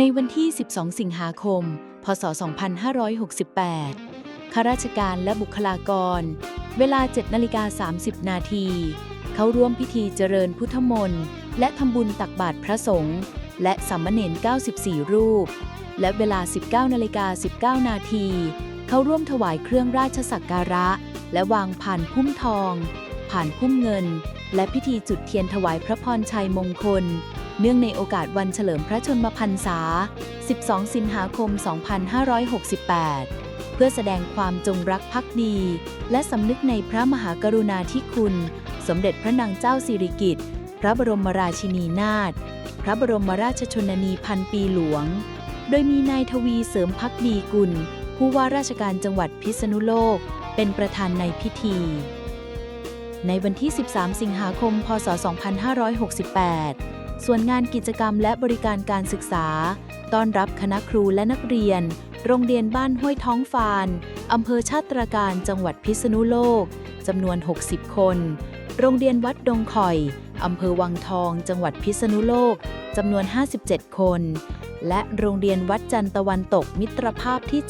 ในวันที่ 12 สิงหาคม พศ 2568 ข้าราชการและบุคลากร เวลา 7 นาฬิกา 30 นาที เข้าร่วมพิธีเจริญพุทธมนต์ และทำบุญตักบาตรพระสงฆ์และสามเณร94 รูป และเวลา 19 นาฬิกา 19 นาที เข้าร่วมถวายเครื่องราชสักการะ และวางผ่านพุ่มทอง ผ่านพุ่มเงิน และพิธีจุดเทียนถวายพระพรชัยมงคล เนื่องในโอกาสวันเฉลิมพระชนมพรรษา 12 สิงหาคม 2568 เพื่อแสดงความจงรักภักดี และสำนึกในพระมหากรุณาธิคุณ สมเด็จพระนางเจ้าสิริกิติ์ พระบรมราชินีนาถ พระบรมราชชนนีพันปีหลวง โดยมีนายทวีเสริมพักดีกุล ผู้ว่าราชการจังหวัดพิษณุโลก เป็นประธานในพิธีในวันที่ 13 สิงหาคม พศ 2568 ส่วนงานกิจกรรมและบริการการศึกษา ต้อนรับคณะครูและนักเรียน โรงเรียนบ้านห้วยท้องฟานอำเภอชาติตรการจังหวัดพิษณุโลกจำนวน 60 คน โรงเรียนวัดดงข่อยอำเภอวังทอง จังหวัดพิษณุโลกจำนวน 57 คน และโรงเรียนวัดจันทร์ตะวันตกมิตรภาพที่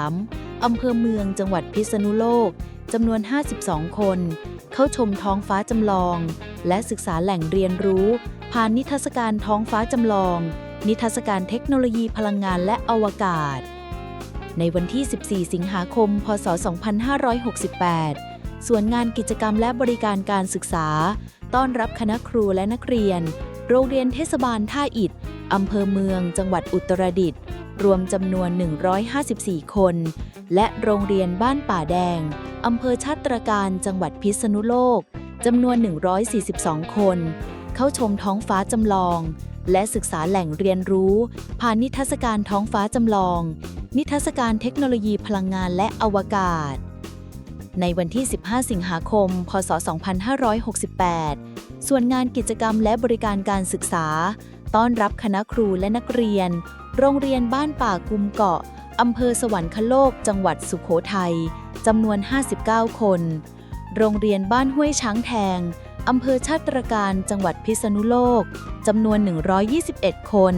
73อำเภอเมืองจังหวัดพิษณุโลกจำนวน 52 คน เข้าชมท้องฟ้าจำลอง และศึกษาแหล่งเรียนรู้ ผ่านนิทรรศการท้องฟ้าจำลอง นิทรรศการเทคโนโลยีพลังงานและอวกาศ ในวันที่ 14 สิงหาคม พศ 2568 ส่วนงานกิจกรรมและบริการการศึกษา ต้อนรับคณะครูและนักเรียน โรงเรียนเทศบาลท่าอิฐอำเภอเมือง จังหวัดอุตรดิตถ์รวมจำนวน 154 คน และโรงเรียนบ้านป่าแดง อำเภอชาติตรการ จังหวัดพิษณุโลก จำนวน 142 คน เข้าชมท้องฟ้าจำลอง และศึกษาแหล่งเรียนรู้ ผ่านนิทรรศการท้องฟ้าจำลอง นิทรรศการเทคโนโลยีพลังงานและอวกาศ ในวันที่ 15 สิงหาคม พศ 2568 ส่วนงานกิจกรรมและบริการการศึกษา ต้อนรับคณะครูและนักเรียน โรงเรียนบ้านป่ากุมเกาะอำเภอสวรรคโลก จังหวัดสุขโขทัยจำนวน 59 คน โรงเรียนบ้านห้วยช้างแทง อำเภอชาติตรการจังหวัดพิษณุโลกจำนวน 121 คน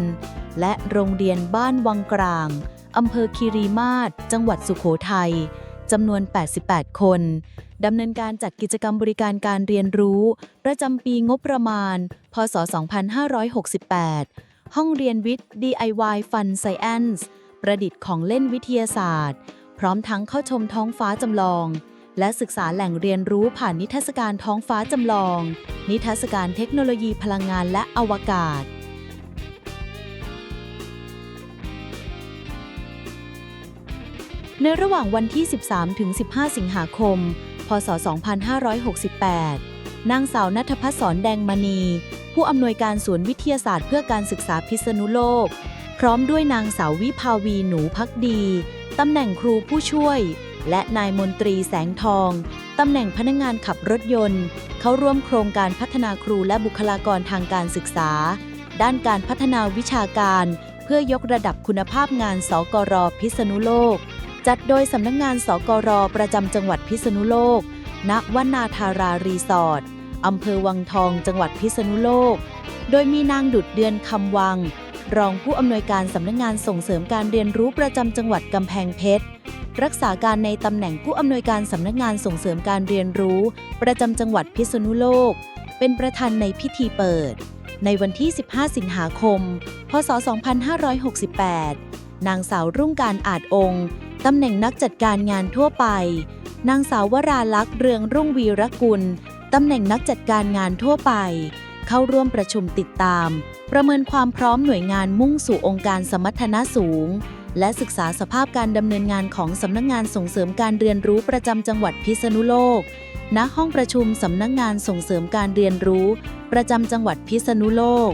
และโรงเรียนบ้านวังกลางอำเภอคีรีมาศจังหวัดสุขโขทัยจำนวน 88 คน ดำเนินการจัดกิจกรรมบริการการเรียนรู้ ประจำปีงบประมาณ พศ 2568 ห้องเรียนวิทย์ DIY Fun Science ประดิษฐ์ของเล่นวิทยาศาสตร์ พร้อมทั้งเข้าชมท้องฟ้าจำลอง และศึกษาแหล่งเรียนรู้ผ่านนิทรรศการท้องฟ้าจำลอง นิทรรศการเทคโนโลยีพลังงานและอวกาศ ในระหว่างวันที่ 13ถึง15 สิงหาคม พศ 2568 นางสาวนัทพัฒสอนแดงมณี ผู้อำนวยการศูนย์วิทยาศาสตร์เพื่อการศึกษาพิษณุโลก พร้อมด้วยนางสาววิภาวีหนูพักดี ตำแหน่งครูผู้ช่วย และนายมนตรีแสงทอง ตำแหน่งพนักงานขับรถยนต์ เข้าร่วมโครงการพัฒนาครูและบุคลากรทางการศึกษา ด้านการพัฒนาวิชาการ เพื่อยกระดับคุณภาพงานสกรพิษณุโลก จัดโดยสำนักงงานสกรประจำจังหวัดพิษณุโลก ณวนาธารารีสอร์ทอำเภอวังทองจังหวัดพิษณุโลก โดยมีนางดุดเดือนคำวัง รองผู้อำนวยการสำนักงงานส่งเสริมการเรียนรู้ประจำจังหวัดกำแพงเพชร รักษาการในตำแหน่งผู้อำนวยการสำนักงานส่งเสริมการเรียนรู้ ประจำจังหวัดพิษณุโลก เป็นประธานในพิธีเปิด ในวันที่ 15 สิงหาคม พศ 2568 นางสาวรุ่งการอาจองค์ตำแหน่งนักจัดการงานทั่วไป นางสาววราลักษ์เรืองรุ่งวีรกุล ตำแหน่งนักจัดการงานทั่วไป เข้าร่วมประชุมติดตาม ประเมินความพร้อมหน่วยงานมุ่งสู่องค์การสมรรถนะสูง และศึกษาสภาพการดำเนินงานของสำนักงงานส่งเสริมการเรียนรู้ประจำจังหวัดพิษณุโลก ณ ห้องประชุมสำนักงงานส่งเสริมการเรียนรู้ ประจำจังหวัดพิษณุโลก